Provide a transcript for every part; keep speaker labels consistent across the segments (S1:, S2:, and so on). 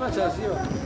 S1: Muchas gracias.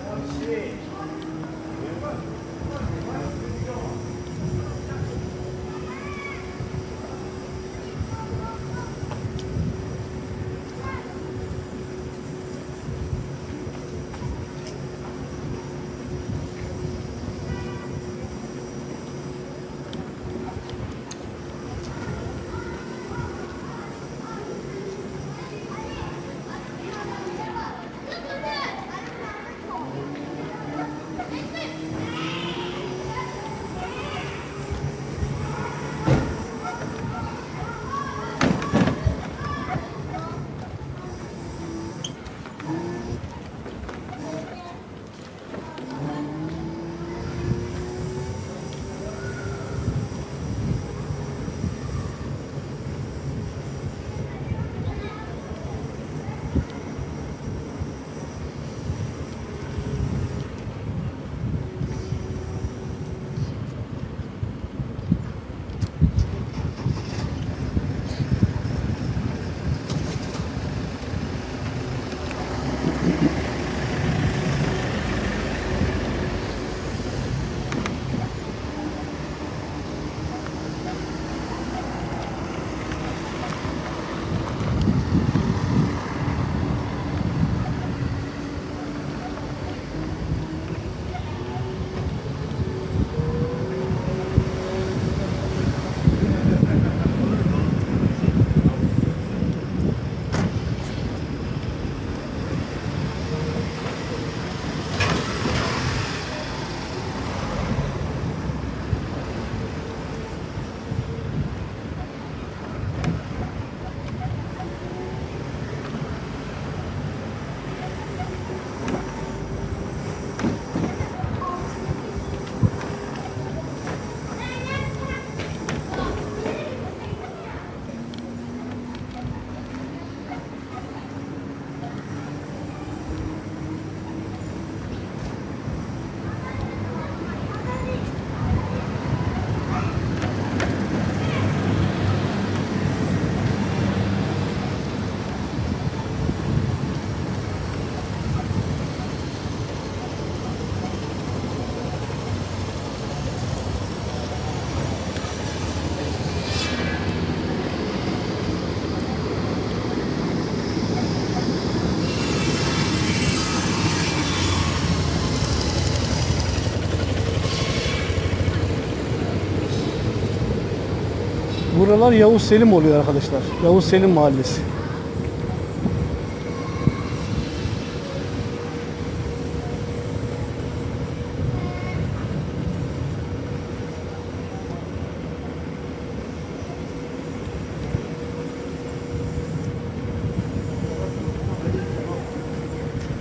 S1: Buralar Yavuz Selim oluyor arkadaşlar. Yavuz Selim Mahallesi.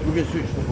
S2: Bugün su içtim.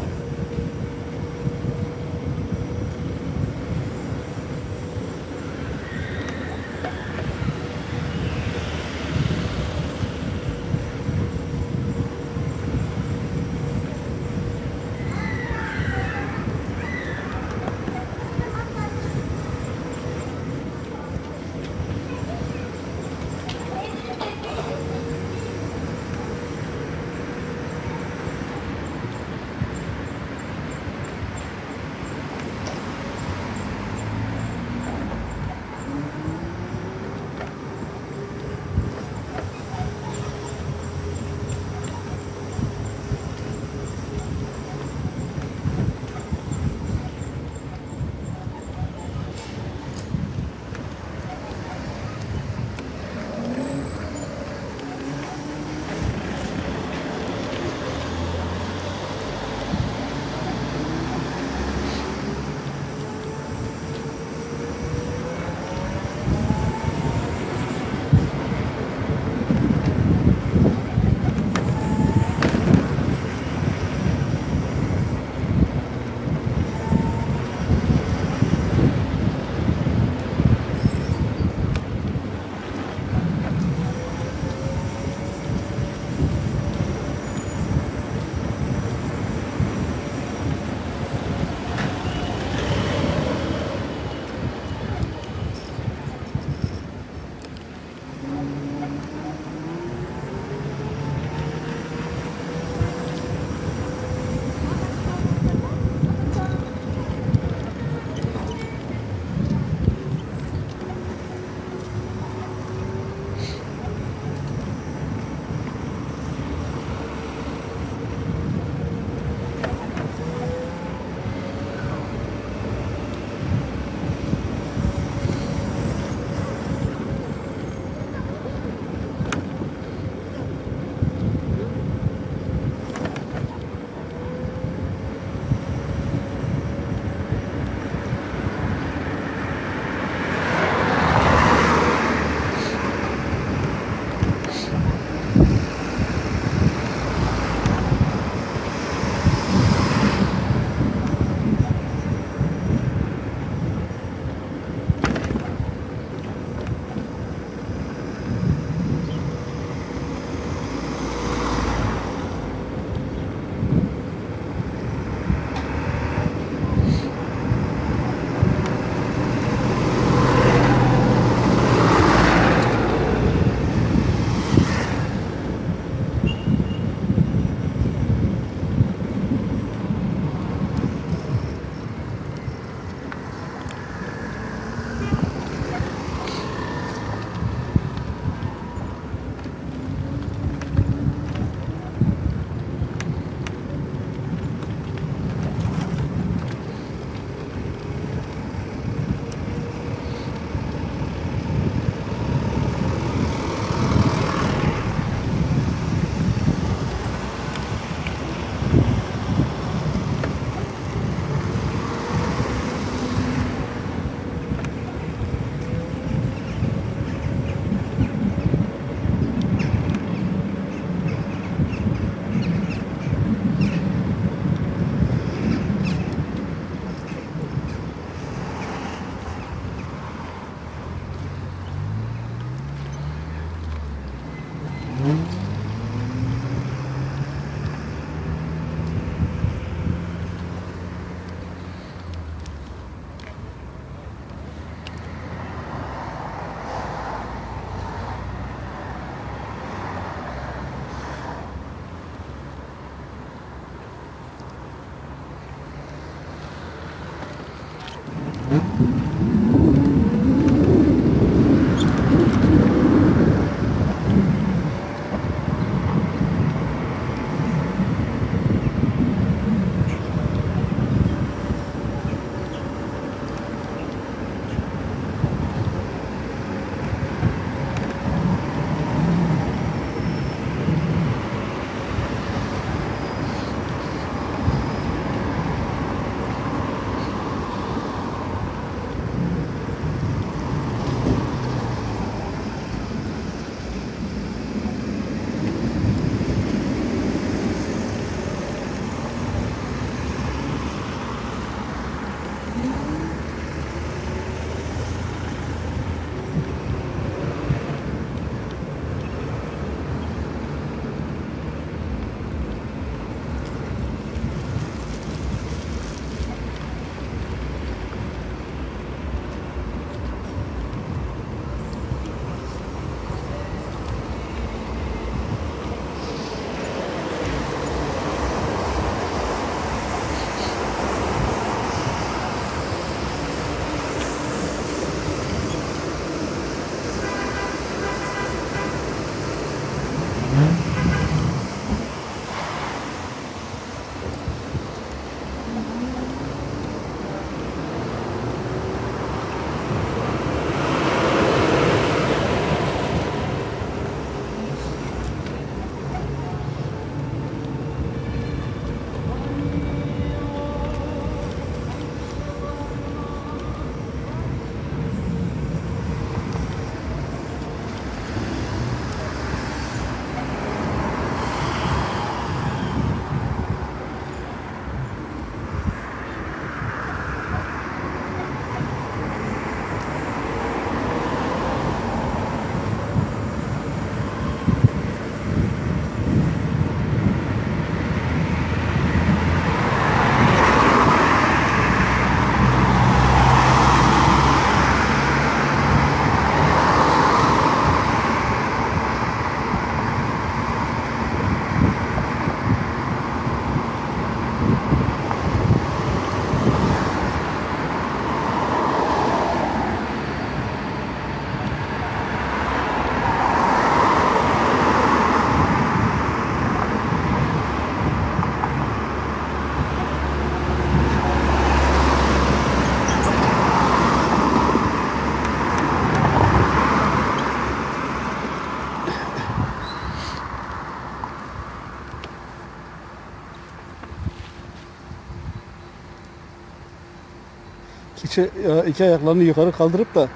S1: İki, iki ayaklarını yukarı kaldırıp da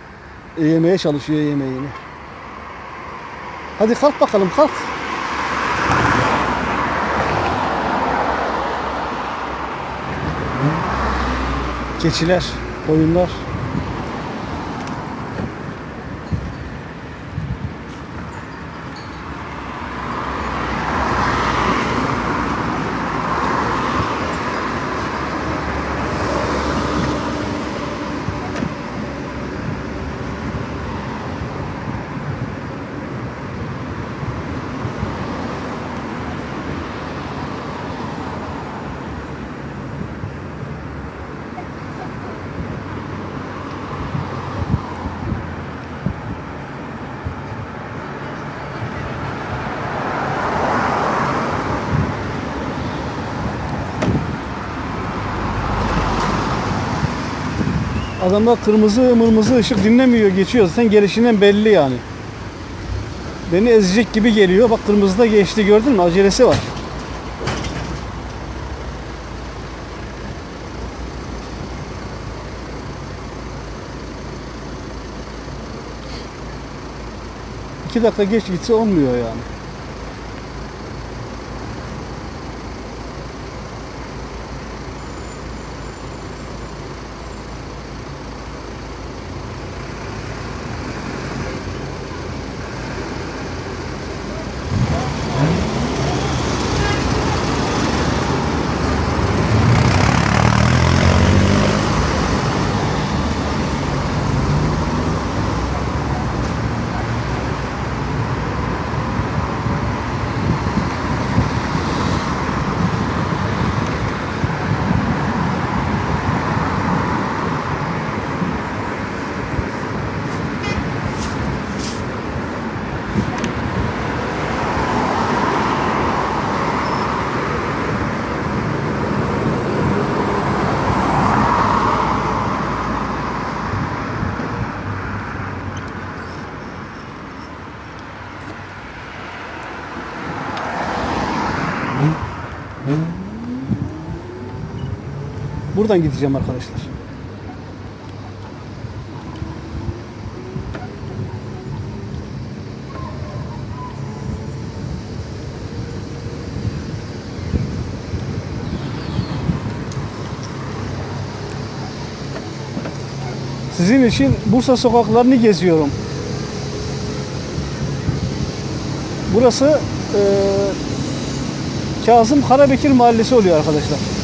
S1: yemeye çalışıyor yemeğini. Hadi kalk bakalım kalk. Keçiler, koyunlar. Adamlar kırmızı mırmızı ışık dinlemiyor geçiyor. Sen gelişinden belli yani. Beni ezecek gibi geliyor. Bak kırmızıda geçti gördün mü? Acelesi var. İki dakika geç gitse olmuyor yani. Buradan gideceğim arkadaşlar. Sizin için Bursa sokaklarını geziyorum. Burası eee Kazım Karabekir Mahallesi oluyor arkadaşlar.